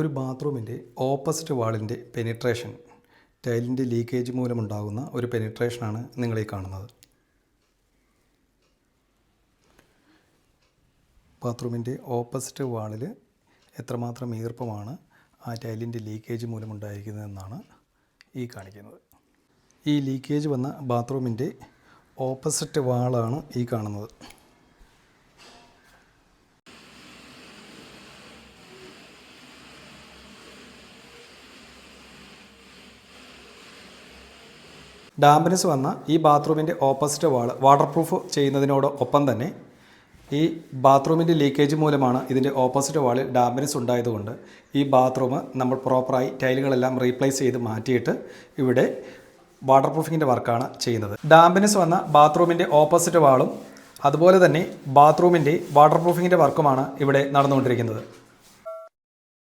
ഒരു ബാത്റൂമിന്റെ ഓപ്പോസിറ്റ് വാളിന്റെ പെനിട്രേഷൻ ടൈലിന്റെ ലീക്കേജ് മൂലമുണ്ടാകുന്ന ഒരു പെനിട്രേഷനാണ് നിങ്ങളീ കാണുന്നത്. ബാത്റൂമിന്റെ ഓപ്പോസിറ്റ് വാളിൽ എത്രമാത്രം ഈർപ്പമാണ് ആ ടൈലിന്റെ ലീക്കേജ് മൂലമുണ്ടായിരിക്കുന്നതെന്നാണ് ഈ കാണിക്കുന്നത്. ഈ ലീക്കേജ് വന്ന ബാത്റൂമിന്റെ ഓപ്പോസിറ്റ് വാളാണ് ഈ കാണുന്നത്. ഡാമ്പനസ് വന്ന ഈ ബാത്റൂമിന്റെ ഓപ്പോസിറ്റ് വാൾ വാട്ടർ പ്രൂഫ് ചെയ്യുന്നതിനോടൊപ്പം തന്നെ ഈ ബാത്റൂമിന്റെ ലീക്കേജ് മൂലമാണ് ഇതിന്റെ ഓപ്പോസിറ്റ് വാളിൽ ഡാമ്പിനസ് ഉണ്ടായതുകൊണ്ട് ഈ ബാത്റൂം നമ്മൾ പ്രോപ്പറായി ടൈലുകളെല്ലാം റീപ്ലേസ് ചെയ്ത് മാറ്റിയിട്ട് ഇവിടെ വാട്ടർ പ്രൂഫിങ്ങിന്റെ വർക്കാണ് ചെയ്യുന്നത്. ഡാമ്പിനസ് വന്ന ബാത്റൂമിന്റെ ഓപ്പോസിറ്റ് വാളും അതുപോലെ തന്നെ ബാത്റൂമിന്റെ വാട്ടർ പ്രൂഫിങ്ങിന്റെ വർക്കുമാണ് ഇവിടെ നടന്നുകൊണ്ടിരിക്കുന്നത്.